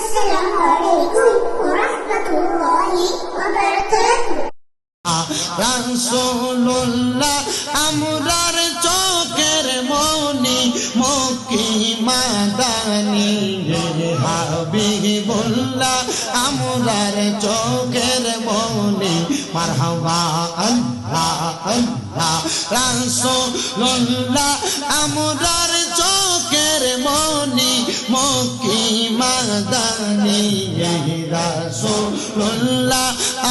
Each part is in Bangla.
السلام عليكم ورحمة الله وبركاته রাসূলুল্লাহ আমরার চোখের মনি মকি মাদানি হাবিবুল্লাহ আমরার চোখের মনি মারহাবা আল্লাহ আল্লাহ রাসূলুল্লাহ আমরার চোখের মাদানি রাসূলুল্লাহ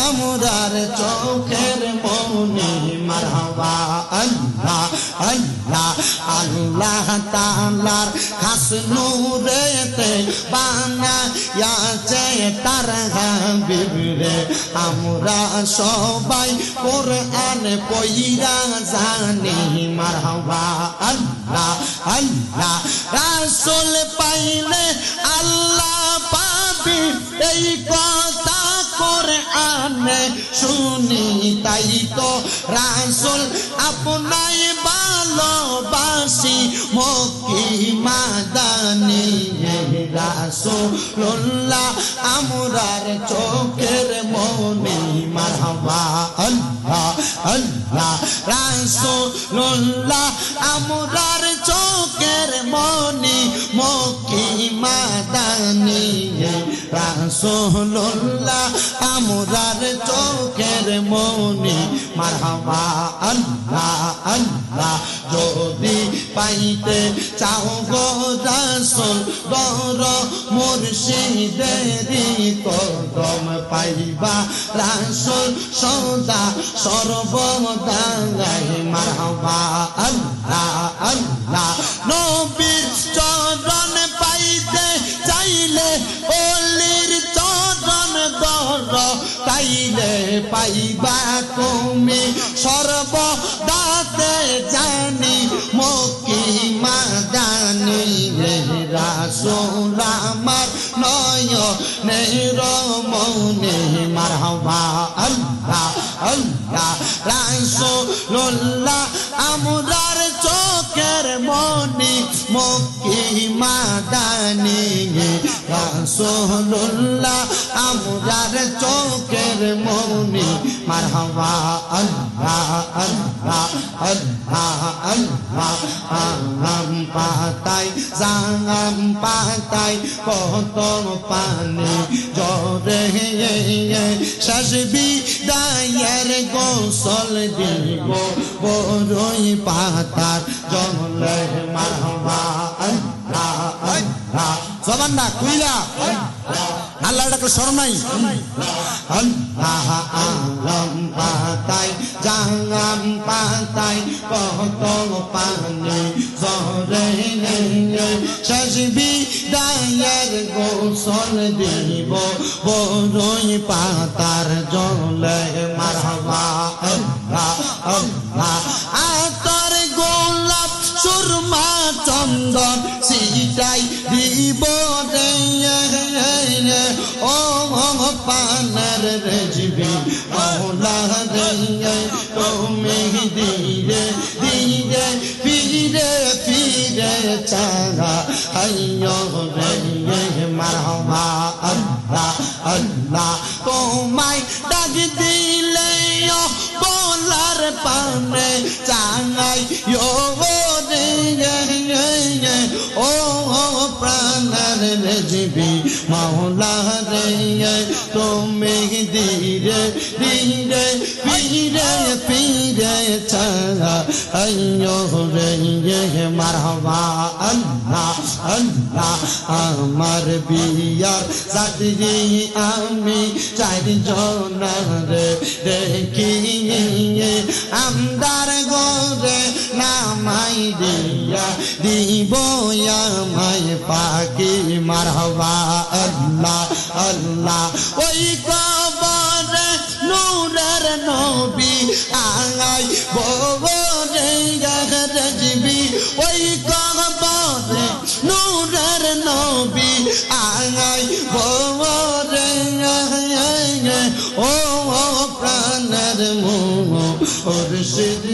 আমরার চোখের মনি মারহাবা, আল্লাহ আল্লাহ আল্লাহ তাআলার খাস নূরেতে বানায়াছে তার হাবিব রে। আমরা সবাই কোরআন পইরা জানি, মারহাবা, আল্লাহ আল্লাহ। রাসূল পাইলে আল্লাহ পাবি কথা করে আনে শুনি তাই তো। রাসুল আপনাই ভালোবাসি মকি মাদানি। রাসূলুল্লাহ আমরার চোখের মনি মারহাবা। আল্লাহ আল্লাহ রাসূলুল্লাহ আমরার চোখের মনি মক্কি মাদানি। রাসূলুল্লাহ আমরার চোখের মনি মারহাবা। আল্লাহ আল্লাহ যদি পাইতে চাও গো রাসূল দর মুর্শিদেরি কদম পাইবা। রাসূল সদা সর্বদা গাই মারহাবা। আল্লাহ আল্লাহ। নবীর চরণ পাইতে চাইলে দর তাইলে পাইবা তুমি। সর্বদাতে জানি মকি মাদানি রাসূল আমার নয় নের মনে। মারহাবা আল্লাহ আল্লাহ, রাসূলুল্লাহ, আমরার চোখের মনে মক্কি মাদানি রাসূলুল্লাহ আমরার চোখের মনি মারহাবা, আল্লাহ আল্লাহ আল্লাহ আল্লাহ আম পাতাই জাম পাতাই কত পানি জরে শাসবি দায়ের গোসল দিব বড়ই পাতার জলে মারহাবা, আল্লাহ আল্লাহ জবান না কুইলা আল্লাহ ডাকলে শরম নাই? আল্লাহ আলম পাতাই জাঙ্গাম পাতাই কত পানি জরে সজবি দায়ের গোসল দিব বড়ই পাতার জলে মারহাবা। রেজবি মৌলা রে তুমি ধীরে ধীরে আল্লাহ তোমায় ডাক দিলে বলার পানে চাঙাই ও রে ও প্রাণের রেজবি মাওলা রে তুমি ধীরে ধীরে, ফিরে ফিরে ছাড়া, আইয়ো রে মারহাবা আল্লাহ আল্লাহ, আমার বিয়ার সাথী আমি চারজন রে দেখি আমদার গোরে নামাই দিয়া দিব আমায় পাখি মারহবা আল্লাহ আল্লাহ। ওই কবরে নূরের ববরে গজবি ওই মুর্শিদ রে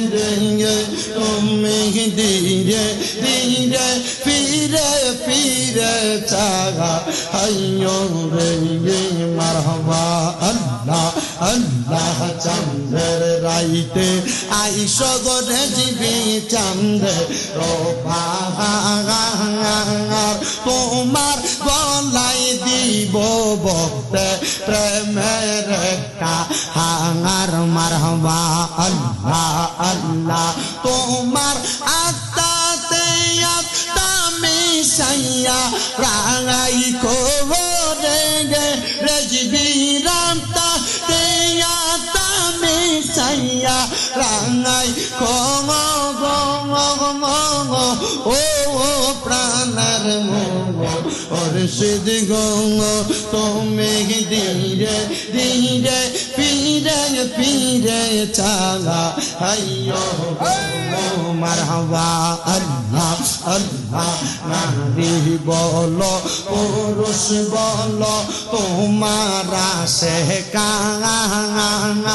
তুমি ধীরে ধীরে ফিরে ফিরে চাগা। হাইয়ো রে মারহাবা, আল্লাহ আল্লাহ চন্দ্রের রাইতে আইস গরে জিবি চন্দ্র তোমার গলাই দিব বক্তে, প্রেমের হাঙার মারহবা, আল্লাহ আল্লাহ, তোমার আত্মাতে আত্মা মিশাইয়া রাঙাই কোরে গে রজবি রামতা তে আত্মা মিশাইয়া রাঙাই কম গম গম, ও ও প্রাণের মোহ ওর সিদ্ধ গঙ্গ তুমি ধীরে ধীরে পীরে পীরে চালা হাইয়ো মারহাবা আল্লাহ আল্লাহ নারী বল পুরুষ বল তোমারা সে কাঙান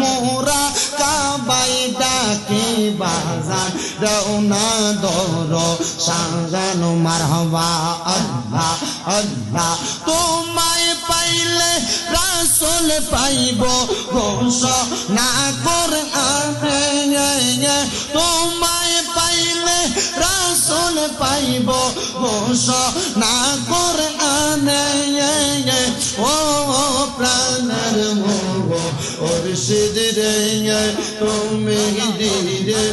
মোরা কাবাই ডাকি বাজান রৌনা দর সাজান মারহাবা আল্লাহ আল্লাহ তোমায় পাইলে রাসুল পাইব না করে তোমায় পাইলে রাসুল পাইব না করে আনে ও প্রাণের মোহ ওর সিদিরে তুমি ধীরে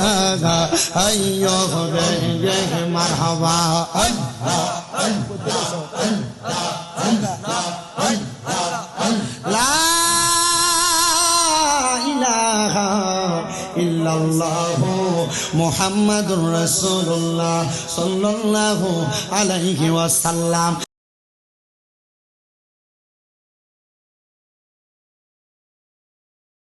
পীরে চাগা আইয়ো রে রে মারহাবা আল্লাহ লা ইলাহা ইল্লাল্লাহু মুহাম্মাদুর রাসূলুল্লাহ সাল্লাল্লাহু আলাইহি ওয়াসাল্লাম